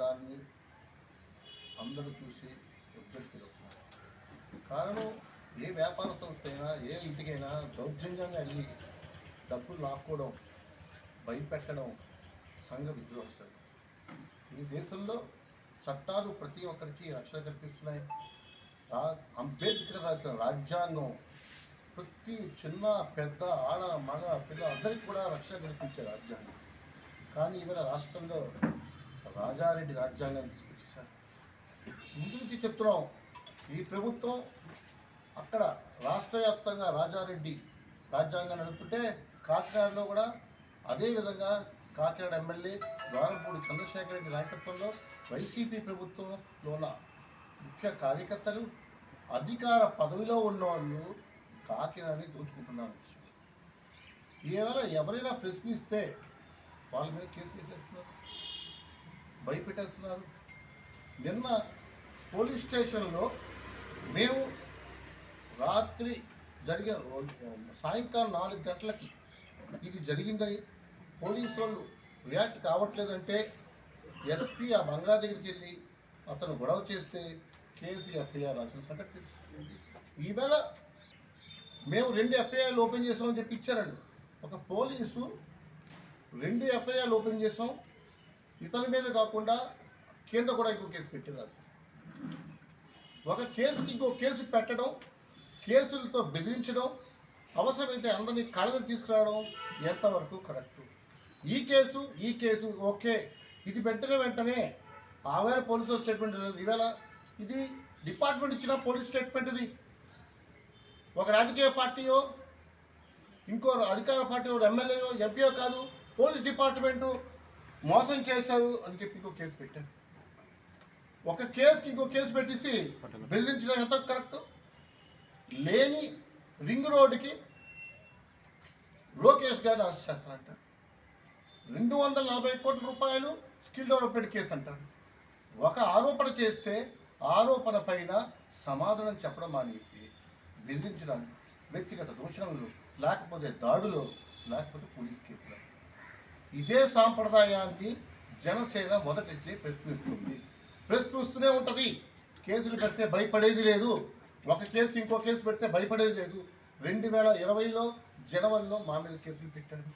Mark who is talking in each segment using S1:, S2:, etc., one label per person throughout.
S1: దాన్ని అందరూ చూసి ఒబ్జెక్ట్ అవుతున్నారు కారణం ఏ వ్యాపార సంస్థ అయినా ఏ ఇంటికైనా దౌర్జన్యంగా వెళ్ళి డబ్బులు లాక్కోవడం భయపెట్టడం సంఘ విద్రోహం ఈ దేశంలో చట్టాలు ప్రతి ఒక్కరికి రక్షణ కల్పిస్తున్నాయి. రా అంబేద్కర్ రాసిన రాజ్యాంగం ప్రతి చిన్న పెద్ద ఆడ మగ పిల్ల అందరికీ కూడా రక్షణ కల్పించే రాజ్యాంగం. కానీ ఇవాళ రాష్ట్రంలో రాజారెడ్డి రాజ్యాంగాన్ని తీసుకొచ్చేసారు ముందు నుంచి చెప్తున్నాం ఈ ప్రభుత్వం అక్కడ రాష్ట్ర వ్యాప్తంగా రాజారెడ్డి రాజ్యాంగం నడుపుతుంటే కాకినాడలో కూడా అదే విధంగా కాకినాడ ఎమ్మెల్యే ద్వారంపూడి చంద్రశేఖర రెడ్డి నాయకత్వంలో వైసీపీ ప్రభుత్వంలో ఉన్న ముఖ్య కార్యకర్తలు అధికార పదవిలో ఉన్న వాళ్ళు కాకినాడని దోచుకుంటున్నారు. ఈవేళ ఎవరైనా ప్రశ్నిస్తే వాళ్ళ మీద కేసు వేసేస్తున్నారు. భయపెట్టేస్తున్నారు. నిన్న పోలీస్ స్టేషన్లో మేము రాత్రి జరిగిన సాయంకాలం నాలుగు గంటలకి ఇది జరిగిందని పోలీసు వాళ్ళు రియాక్ట్ కావట్లేదంటే ఎస్పీ ఆ బంగ్లా దగ్గరికి వెళ్ళి అతను గొడవ చేస్తే కేసు ఎఫ్ఐఆర్ రాసిన సంగతి తెలుసు ఈవేళ మేము రెండు ఎఫ్ఐఆర్లు ఓపెన్ చేసామని చెప్పి ఇచ్చారండి. ఒక పోలీసు రెండు ఎఫ్ఐఆర్లు ఓపెన్ చేసాం ఇతని మీద కాకుండా కింద కూడా ఇంకో కేసు పెట్టి అసలు. ఒక కేసుకి ఇంకో కేసు పెట్టడం కేసులతో బెదిరించడం అవసరమైతే అందరినీ కళ్ళని తీసుకురావడం ఎంతవరకు కరెక్ట్? ఈ కేసు ఈ కేసు ఓకే. ఇది పెట్టిన వెంటనే ఆవేళ పోలీసు స్టేట్మెంట్ లేదు ఈవేళ ఇది డిపార్ట్మెంట్ ఇచ్చిన పోలీస్ స్టేట్మెంట్ ఇది. ఒక రాజకీయ పార్టీయో ఇంకో అధికార పార్టీ ఎమ్మెల్యేయో ఎంపీయో కాదు పోలీస్ డిపార్ట్మెంటు మోసం చేశారు అని చెప్పి ఇంకో కేసు పెట్టారు. ఒక కేసుకి ఇంకో కేసు పెట్టేసి బెదిరించడం ఎంత కరెక్ట్? లేని రింగ్ రోడ్డుకి లోకేష్ గారిని అరెస్ట్ చేస్తారంట. రెండు వందల నలభై కోట్ల రూపాయలు స్కిల్ డెవలప్మెంట్ కేసు అంటారు. ఒక ఆరోపణ చేస్తే ఆరోపణ పైన సమాధానం చెప్పడం మానేసి బెదిరించడానికి వ్యక్తిగత దూషణలు లేకపోతే దాడులు లేకపోతే పోలీస్ కేసులు. ఇదే సాంప్రదాయాన్ని జనసేన మొదటి ప్రశ్నిస్తుంది. ప్రశ్నిస్తూనే ఉంటుంది. కేసులు పెడితే భయపడేది లేదు. ఒక కేసు ఇంకో కేసు పెడితే భయపడేది లేదు. రెండు వేల ఇరవైలో జనవరిలో మా మీద కేసులు పెట్టారు.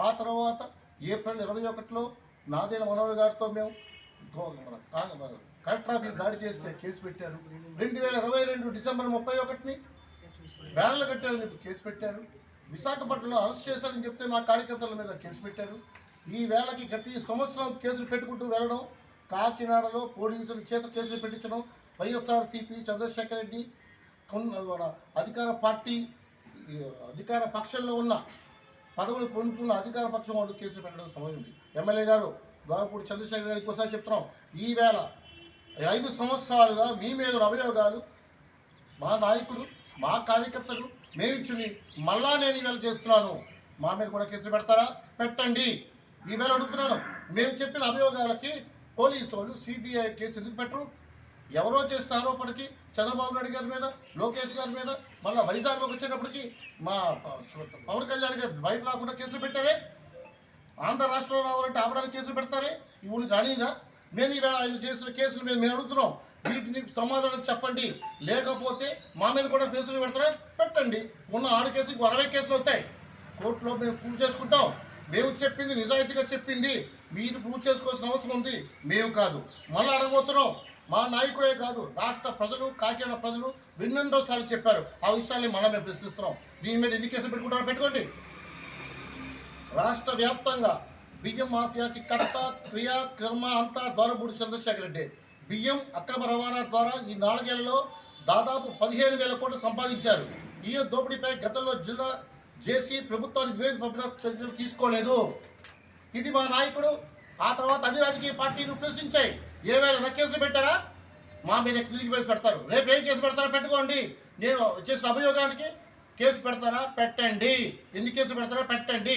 S1: ఆ తర్వాత ఏప్రిల్ ఇరవై ఒకటిలో నాదేన మనోహర్ గారితో మేము కలెక్టర్ ఆఫీస్ దాడి చేస్తే కేసు పెట్టారు. రెండు వేల ఇరవై రెండు డిసెంబర్ ముప్పై ఒకటిని బ్యానర్లు కట్టారని కేసు పెట్టారు. విశాఖపట్నంలో అరెస్ట్ చేశారని చెప్తే మా కార్యకర్తల మీద కేసు పెట్టారు. ఈ వేళకి ప్రతి సంవత్సరం కేసులు పెట్టుకుంటూ వెళ్ళడం కాకినాడలో పోలీసుల చేత కేసులు పెట్టించడం వైఎస్ఆర్సీపీ చంద్రశేఖర్ రెడ్డి అధికార పార్టీ అధికార పక్షంలో ఉన్న పదవులు పొందుతున్న అధికార పక్షం వాళ్ళు కేసులు పెట్టడం సమయం ఎమ్మెల్యే గారు ద్వారపూడి చంద్రశేఖర్ గారు ఇంకోసారి చెప్తున్నాం. ఈ వేళ ఐదు సంవత్సరాలుగా మీ మీద అభియోగాలు మా నాయకుడు మా కార్యకర్తలు మేము మళ్ళా నేను ఈవేళ చేస్తున్నాను. మా మీద కూడా కేసులు పెడతారా? పెట్టండి. ఈవేళ అడుగుతున్నాను. మేము చెప్పిన అభియోగాలకి పోలీసు వాళ్ళు సిబిఐ కేసు ఎందుకు పెట్టరు? ఎవరో చేసిన ఆరోపణకి చంద్రబాబు నాయుడు గారి మీద లోకేష్ గారి మీద మళ్ళీ వైజాగ్లోకి వచ్చేటప్పటికి మా పవన్ కళ్యాణ్ గారు బయట రాకుండా కేసులు పెట్టారే? ఆంధ్ర రాష్ట్రంలో రావాలంటే ఆపడానికి కేసులు పెడతారే? ఇవి జానీదా? మేము ఈవేళ ఆయన చేసిన కేసులు మేము మేము అడుగుతున్నాం. వీటిని సమాధానం చెప్పండి. లేకపోతే మా మీద కూడా కేసులు పెడతారా? పెట్టండి. ఉన్న ఆరు కేసులు అరవై కేసులు అవుతాయి కోర్టులో మేము ప్రూవ్ చేసుకుంటాం. మేము చెప్పింది నిజాయితీగా చెప్పింది. మీరు ప్రూవ్ చేసుకోవాల్సిన అవసరం ఉంది. మేము కాదు. మళ్ళీ అడగబోతున్నాం. మా నాయకుడే కాదు. రాష్ట్ర ప్రజలు కాకినాడ ప్రజలు విన్నెండోసార్లు చెప్పారు. ఆ విషయాన్ని మనమే ప్రశ్నిస్తున్నాం. దీని మీద ఎన్ని కేసులు పెట్టుకుంటారో పెట్టుకోండి. రాష్ట్ర వ్యాప్తంగా బియ్యం మాఫియాకి కర్త క్రియ క్రమ అంతా ద్వారపూడి చంద్రశేఖర్ రెడ్డి బియ్యం అక్రమ రవాణా ద్వారా ఈ నాలుగేళ్ళలో దాదాపు పదిహేను వేల కోట్లు సంపాదించారు. ఈ దోపిడీపై గతంలో జిల్లా జేసీ ప్రభుత్వానికి నివేదిక పంపిన చర్యలు తీసుకోలేదు. ఇది మా నాయకుడు ఆ తర్వాత అన్ని రాజకీయ పార్టీలు ప్రశ్నించాయి. ఏవేళ కేసులు పెట్టారా? మా మీద తిరిగి కేసు పెడతారు. రేపు ఏం కేసు పెడతారో పెట్టుకోండి. నేను చేసిన అభియోగానికి కేసు పెడతారా? పెట్టండి. ఎన్ని కేసులు పెడతారా పెట్టండి.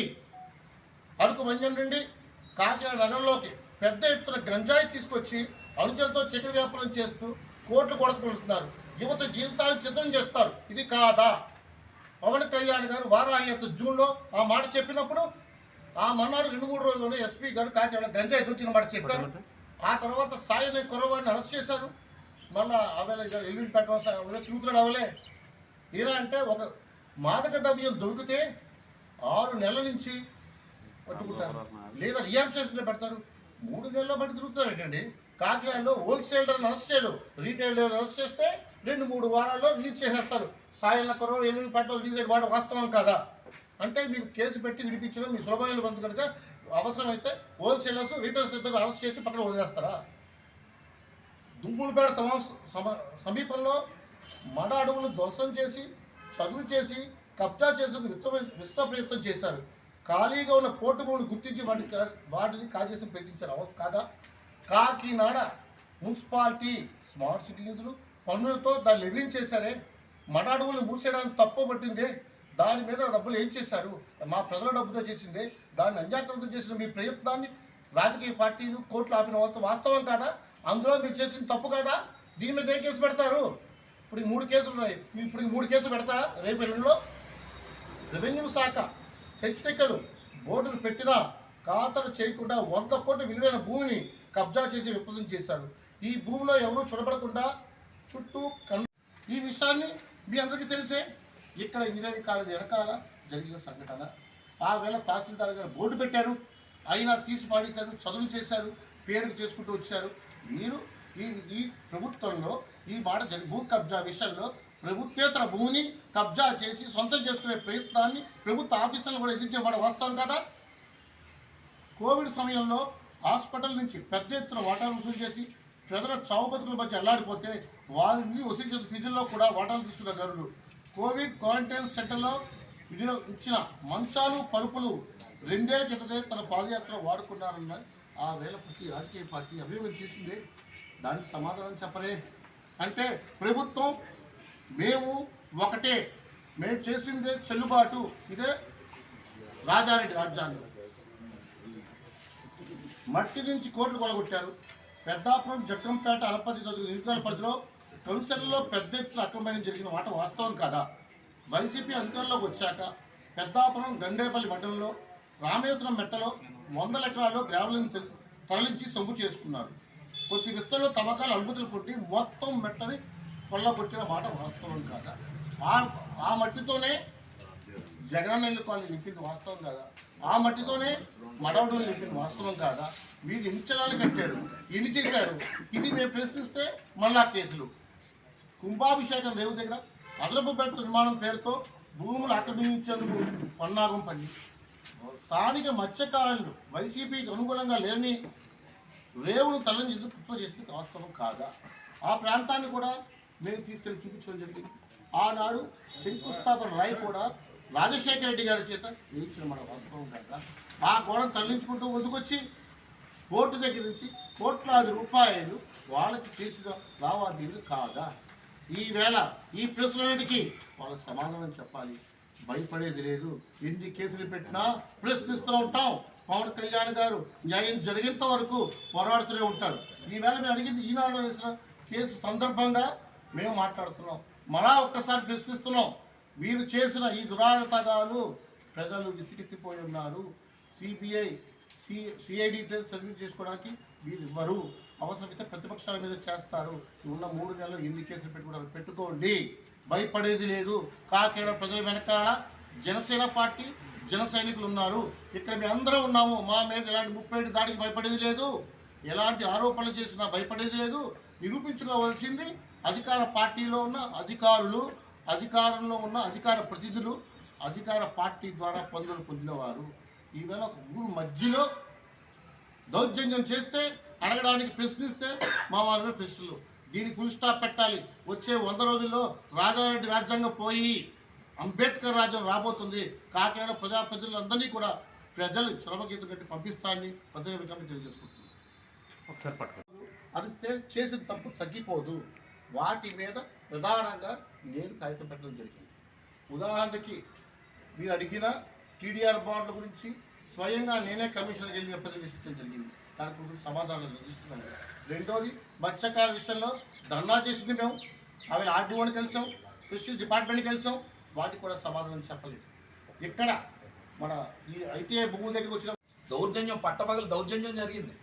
S1: అరకు మంజం నుండి కాకినాడ నగరంలోకి పెద్ద ఎత్తున గంజాయి తీసుకొచ్చి అనుచరులతో చక్కెర వ్యాపారం చేస్తూ కోట్లు కొడుకుంటున్నారు యువత జీవితాలను చిత్రం చేస్తారు. ఇది కాదా? పవన్ కళ్యాణ్ గారు వారాహ్యత జూన్లో ఆ మాట చెప్పినప్పుడు ఆ మన్నాడు రెండు మూడు రోజుల్లోనే ఎస్పీ గారు కాకినాడ గంజాయి దొరికిన మాట చెప్పారు. ఆ తర్వాత సాయిని కురవాడిని అరెస్ట్ చేశారు. మళ్ళా అవలే ఎల్లుండి పెట్టడం తిరుగుతున్నాడు అవలే. ఇలా అంటే ఒక మాదక ద్రవ్యం దొరికితే ఆరు నెలల నుంచి పట్టుకుంటారు. లేదా రియాబ్ స్టేషన్లో పెడతారు. మూడు నెలల్లో పట్టి తిరుగుతారు ఏంటండి? కాకినాడలో హోల్సేలర్ని అరెస్ట్ చేయరు. రీటైలర్ని అరెస్ట్ చేస్తే రెండు మూడు వారాల్లో రిలీజ్ చేసేస్తారు. సాయం కొరవ ఎల్లుండి పెట్టడం రిలీజ్ అయ్యి వాడు వాస్తవం కాదా? అంటే మీరు కేసు పెట్టి విడిపించడం మీ సులభమైన బంధు కనుక అవసరమైతే హోల్సేలర్స్ రీటైలర్స్ ఇద్దరు అరెస్ట్ చేసి పక్కన వదిలేస్తారా? దుమ్ములపేట సమా సమీపంలో మడ అడవులు ధ్వంసం చేసి చదువు చేసి కబ్జా చేసేందుకు విత్త విశ్వ ప్రయత్నం చేశారు. ఖాళీగా ఉన్న పోర్టు భూములు గుర్తించి వాటిని వాటిని కాజేసి ప్రయత్నించారు కాదా? కాకినాడ మున్సిపాలిటీ స్మార్ట్ సిటీ నిధులు పన్నులతో దాన్ని లెవింగ్ చేశారే. అడవులు మూసేయడానికి తప్పు పట్టిందే. దాని మీద డబ్బులు ఏం చేశారు? మా ప్రజల డబ్బుతో చేసిందే. దాన్ని అంజాగ్రత్తతో చేసిన మీ ప్రయత్నాన్ని రాజకీయ పార్టీలు కోర్టులు ఆపిన వాస్తవం వాస్తవం కాదా? అందులో మీరు చేసిన తప్పు కాదా? దీని మీద ఏ కేసు పెడతారు? ఇప్పుడు ఈ మూడు కేసులు ఉన్నాయి. ఇప్పుడు ఈ మూడు కేసులు పెడతారా? రేపు ఎల్లుండిలో? రెవెన్యూ శాఖ హెచ్చరికలు బోర్డులు పెట్టినా ఖాతాలు చేయకుండా వంద కోట్ల విలువైన భూమిని కబ్జా చేసి విప్లవం చేశారు. ఈ భూమిలో ఎవరూ చొరబడకుండా చుట్టూ కన్ ఈ విషయాన్ని మీ అందరికీ తెలిసే ఇక్కడ ఇంజనీరింగ్ కాలేజ్ వెనకాల జరిగిన సంఘటన. ఆ వేళ తహసీల్దార్ గారు బోర్డు పెట్టారు. అయినా తీసి పాడేశారు చదువులు చేశారు పేరుకు చేసుకుంటూ వచ్చారు. మీరు ఈ ఈ ప్రభుత్వంలో ఈ మాట జరి భూ కబ్జా విషయంలో ప్రభుత్వేతర భూమిని కబ్జా చేసి సొంతం చేసుకునే ప్రయత్నాన్ని ప్రభుత్వ ఆఫీసులను కూడా ఎదిరించే మాట వస్తాం కదా? కోవిడ్ సమయంలో హాస్పిటల్ నుంచి పెద్ద ఎత్తున వాటాలు వసూలు చేసి ప్రజల చావు బతుకుల మధ్య అల్లాడిపోతే వారిని వసూలు చేసిన ఫీజుల్లో కూడా వాటాలు తీసుకున్న గరుడు. కోవిడ్ క్వారంటైన్ సెంటర్లో వినియోగించిన ఇచ్చిన మంచాలు పరుపులు రెండేళ్ళ క్రితమే తన పాదయాత్ర వాడుకున్నారన్న ఆ వేళ ప్రతి రాజకీయ పార్టీ అభియోగం చేసింది. దానికి సమాధానం చెప్పరే. అంటే ప్రభుత్వం మేము ఒకటే మేము చేసిందే చెల్లుబాటు. ఇదే రాజారెడ్డి రాజ్యాంగం. మట్టి నుంచి కోట్లు కొలగొట్టారు పెద్దాపురం జగ్గంపేట అనపతి చదువు నిరుద్యోగ పరిధిలో కౌన్సిల్లో పెద్ద ఎత్తున అక్రమమైన జరిగిన మాట వాస్తవం కాదా? వైసీపీ అధికారంలోకి వచ్చాక పెద్దాపురం గండేపల్లి మండలంలో రామేశ్వరం మెట్టలో వందల ఎకరాల్లో గ్రావెలను తరలించి సొమ్ము చేసుకున్నారు. కొద్ది విస్తరణలో తవ్వకాలు అనుమతులు కొట్టి మొత్తం మెట్టని కొల్లగొట్టిన మాట వాస్తవం కాదా? ఆ ఆ మట్టితోనే జగనన్న ఇల్లు కాలనీ నింపింది వాస్తవం కాదా? ఆ మట్టితోనే మడవడం నింపింది వాస్తవం కాదా? మీరు ఎన్ని కట్టారు? ఎన్ని చేశారు? ఇది మేము ప్రశ్నిస్తే మళ్ళా కేసులు. కుంభాభిషేకం రేవు దగ్గర అదనపు బెడ్ నిర్మాణం పేరుతో భూములు ఆక్రమించేందుకు పన్నాగం పని. స్థానిక మత్స్యకారులు వైసీపీకి అనుగుణంగా లేని రేవును తరలించేందుకు కుట్ర చేసింది వాస్తవం కాదా? ఆ ప్రాంతాన్ని కూడా మేము తీసుకెళ్ళి చూపించడం జరిగింది. ఆనాడు శంకుస్థాపన రాయి కూడా రాజశేఖర రెడ్డి గారి చేత వేయించిన మన వాస్తవం కాదా ఆ గోడను తరలించుకుంటూ ముందుకొచ్చి కోర్టు దగ్గర నుంచి కోట్లాది రూపాయలు వాళ్ళకి చేసిన లావాదేవీలు కాదా? ఈవేళ ఈ ప్రశ్నలన్నిటికీ వాళ్ళ సమాధానం చెప్పాలి. భయపడేది లేదు. ఎన్ని కేసులు పెట్టినా ప్రశ్నిస్తూ ఉంటాం. పవన్ కళ్యాణ్ గారు న్యాయం జరిగేంత వరకు పోరాడుతూనే ఉంటారు. ఈవేళ మేము అడిగింది ఈనాడు వేసిన కేసు సందర్భంగా మేము మాట్లాడుతున్నాం. మరా ఒక్కసారి ప్రశ్నిస్తున్నాం. వీరు చేసిన ఈ దురాగతాలు ప్రజలు విసిగెత్తిపోయి ఉన్నారు. సిబిఐ సి సిఐడి సర్వీస్ చేసుకోవడానికి వీరు ఇవ్వరు అవసరమైతే ప్రతిపక్షాల మీద చేస్తారు. ఉన్న మూడు నెలలు ఎన్ని కేసులు పెట్టుకుంటారు పెట్టుకోండి. భయపడేది లేదు. కాకినాడ ప్రజల వెనకాల జనసేన పార్టీ జన సైనికులు ఉన్నారు. ఇక్కడ మేము అందరం ఉన్నాము. మా మీద ఎలాంటి ముప్పై ఏడు దాడికి భయపడేది లేదు. ఎలాంటి ఆరోపణలు చేసినా భయపడేది లేదు. నిరూపించుకోవాల్సింది అధికార పార్టీలో ఉన్న అధికారులు అధికారంలో ఉన్న అధికార ప్రతినిధులు అధికార పార్టీ ద్వారా పనులు పొందినవారు ఈవేళ ఒక ఊరు మధ్యలో దౌర్జన్యం చేస్తే అడగడానికి ప్రశ్నిస్తే మా వాళ్ళ ప్రశ్నలు. దీనికి ఫుల్ స్టాప్ పెట్టాలి. వచ్చే వంద రోజుల్లో రాజారెడ్డి రాజ్యాంగం పోయి అంబేద్కర్ రాజ్యం రాబోతుంది. కాకినాడ ప్రజాప్రతినిధులందరినీ కూడా ప్రజలు శ్రమగీతం కట్టి తెలియజేసుకుంటున్నాను
S2: ఒకసారి పట్టుకో.
S1: అరిస్తే చేసిన తప్పు తగ్గిపోదు. వాటి మీద ప్రధానంగా నేను కాగితం పెట్టడం జరిగింది. ఉదాహరణకి మీరు అడిగిన టీడీఆర్ బాండ్ల గురించి స్వయంగా నేనే కమిషనర్కి వెళ్ళి రిప్రజెంటేషన్ జరిగింది. దాని గురించి సమాధానం ఇస్తున్నాను రెండోది మత్స్యకార విషయంలో ధర్నా చేసింది మేము. అవి ఆర్డీఓని కలిసాం ఫిషరీస్ డిపార్ట్మెంట్కి కలిసాం. వాటికి కూడా సమాధానం చెప్పలేదు. ఇక్కడ మన ఈ ఐటీఐ భూముల దగ్గరికి వచ్చిన
S3: దౌర్జన్యం పట్టపగలు దౌర్జన్యం జరిగింది.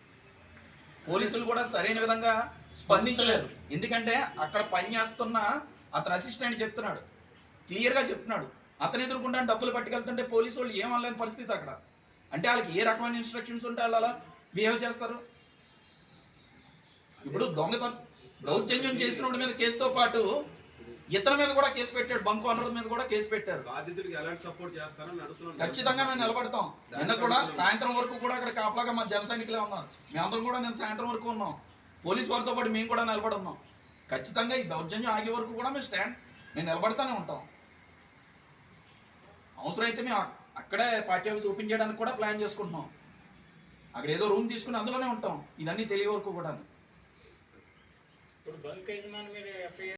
S2: పోలీసులు కూడా సరైన విధంగా స్పందించలేదు. ఎందుకంటే అక్కడ పని చేస్తున్న అతను అసిస్టెంట్ చెప్తున్నాడు. క్లియర్గా చెప్తున్నాడు. అతను ఎదుర్కొంటా డబ్బులు పట్టుకెళ్తుంటే పోలీసు వాళ్ళు ఏమనలేని పరిస్థితి అక్కడ. అంటే వాళ్ళకి ఏ రకమైన ఇన్స్ట్రక్షన్స్ ఉంటే వాళ్ళు అలా బిహేవ్ చేస్తారు? ఇప్పుడు దొంగతనం దౌర్జన్యం చేసిన మీద కేసుతో పాటు ఇతని మీద కూడా కేసు పెట్టాడు. బంక్ ఓనర్ మీద కూడా కేసు పెట్టారు.
S3: బాధితుడికి ఎలాంటి సపోర్ట్ చేస్తారని
S2: ఖచ్చితంగా మేము నిలబడతాం. నిన్న కూడా సాయంత్రం వరకు కూడా అక్కడ కాపలాగా మా జన సైనికులే ఉన్నారు. మేమందరం కూడా నేను సాయంత్రం వరకు ఉన్నాం. పోలీస్ వారితో పాటు మేము కూడా నిలబడి ఉన్నాం. ఖచ్చితంగా ఈ దౌర్జన్యం ఆగే వరకు కూడా మేము స్టాండ్ మేము నిలబడతానే ఉంటాం. అవసరమైతే మేము అక్కడే పార్టీ ఆఫీస్ ఓపెన్ చేయడానికి కూడా ప్లాన్ చేసుకుంటున్నాం. అక్కడ ఏదో రూమ్ తీసుకుని అందులోనే ఉంటాం. ఇదన్నీ తెలియ వరకు కూడా